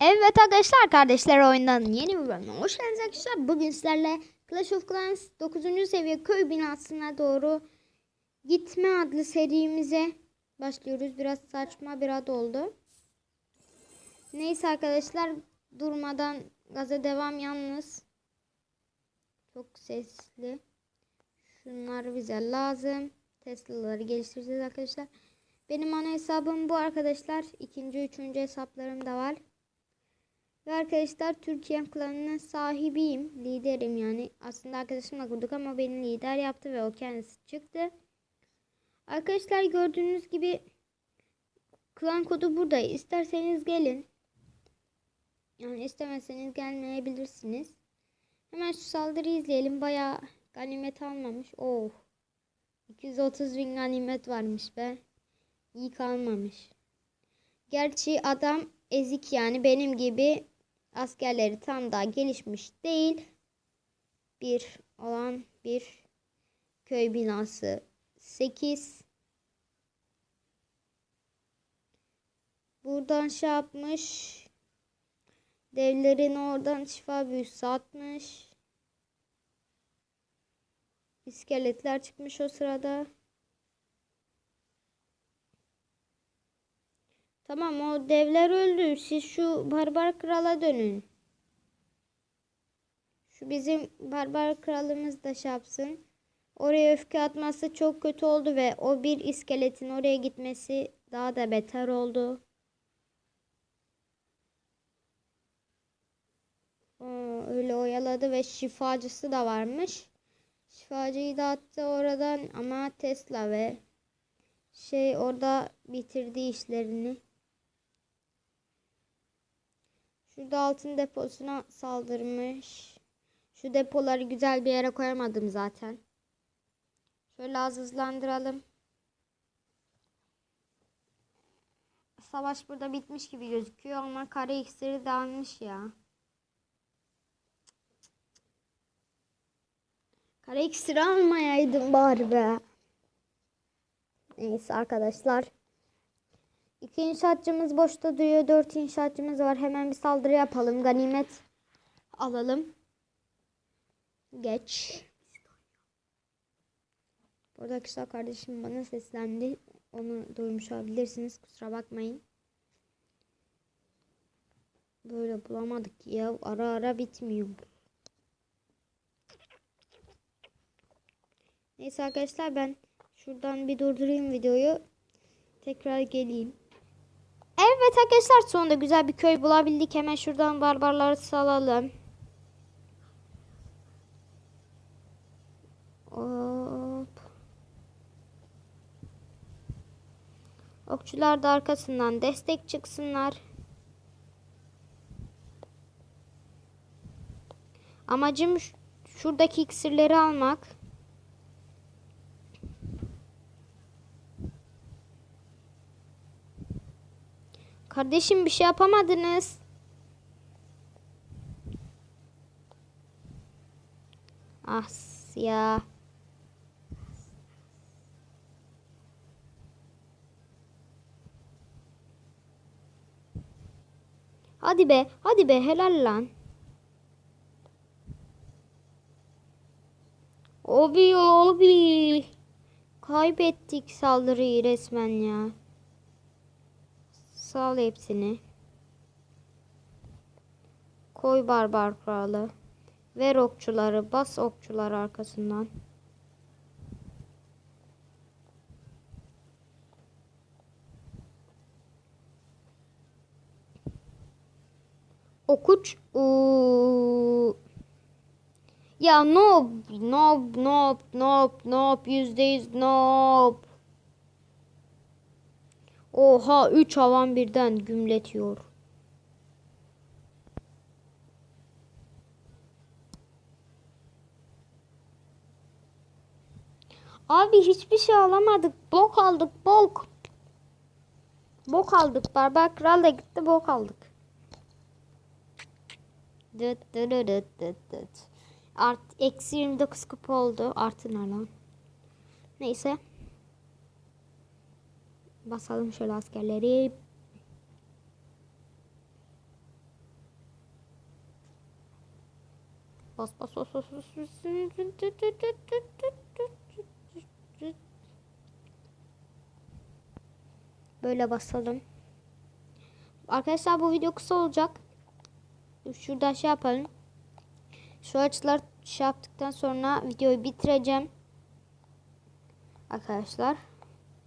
Evet arkadaşlar kardeşler oyundan yeni bir bölüme hoş geldiniz arkadaşlar. Bugün sizlerle Clash of Clans 9. seviye köy binasına doğru gitme adlı serimize başlıyoruz. Biraz saçma bir ad oldu. Neyse arkadaşlar durmadan gaza devam yalnız. Çok sesli. Şunlar bize lazım. Tesla'ları geliştireceğiz arkadaşlar. Benim ana hesabım bu arkadaşlar. İkinci, üçüncü hesaplarım da var. Ve arkadaşlar Türkiye klanının sahibiyim. Liderim yani. Aslında arkadaşımla kurduk ama beni lider yaptı ve o kendisi çıktı. Arkadaşlar gördüğünüz gibi klan kodu burada. İsterseniz gelin. Yani istemezseniz gelmeyebilirsiniz. Hemen şu saldırıyı izleyelim. Bayağı ganimet almamış. Oh. 230 bin ganimet varmış be. İyi kalmamış. Gerçi adam ezik yani benim gibi askerleri tam daha gelişmiş değil. Bir olan bir köy binası 8 Buradan şey yapmış. Devlerin oradan şifa büyüsü atmış. İskeletler çıkmış o sırada. Tamam o devler öldü. Siz şu barbar krala dönün. Şu bizim barbar kralımız da şey yapsın. Oraya öfke atması çok kötü oldu ve o bir iskeletin oraya gitmesi daha da beter oldu. Aa, öyle oyaladı ve şifacısı da varmış. Şifacıyı da attı oradan ama Tesla ve şey orada bitirdi işlerini. Şurada altın deposuna saldırmış. Şu depoları güzel bir yere koyamadım zaten. Şöyle az hızlandıralım. Savaş burada bitmiş gibi gözüküyor ama kare iksiri de almış ya. Kare iksiri almayaydım bari be. Neyse arkadaşlar. İki inşaatçımız boşta duruyor. Dört inşaatçımız var. Hemen bir saldırı yapalım. Ganimet alalım. Geç. Burada kısa kardeşim bana seslendi. Onu duymuş olabilirsiniz. Kusura bakmayın. Böyle bulamadık ya. Ara ara bitmiyor. Neyse arkadaşlar ben şuradan bir durdurayım videoyu. Tekrar geleyim. Evet arkadaşlar sonunda güzel bir köy bulabildik. Hemen şuradan barbarları salalım. Hop. Okçular da arkasından destek çıksınlar. Amacım şuradaki iksirleri almak. Kardeşim bir şey yapamadınız. Ah ya. Hadi be, hadi be helal lan. Abi abi. Kaybettik saldırıyı resmen ya. Sal hepsini. Koy barbar kralı. Ver okçuları. Bas okçular arkasından. Okuç. Uuu. Ya nob. Nob. Nob. Nob. Nob. Yüzde yüz nob. Oha 3 havan birden gümletiyor. Abi hiçbir şey alamadık. Bok aldık bok. Bok aldık. Barbar kral da gitti bok aldık. Dıt dıt dıt dıt dıt. Art, eksi 29 kupa oldu. Artı ne lan? Neyse. Basalım şöyle askerleri. Bas bas bas bas bas bas Böyle basalım. Arkadaşlar bu video kısa olacak. Şurada şey yapalım. Şu açılar şey yaptıktan sonra videoyu bitireceğim. Arkadaşlar.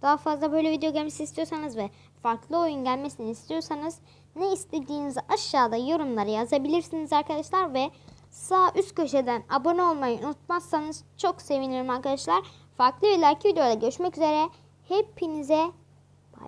Daha fazla böyle video gelmesi istiyorsanız ve farklı oyun gelmesini istiyorsanız ne istediğinizi aşağıda yorumlara yazabilirsiniz arkadaşlar ve sağ üst köşeden abone olmayı unutmazsanız çok sevinirim arkadaşlar. Farklı like videoda görüşmek üzere. Hepinize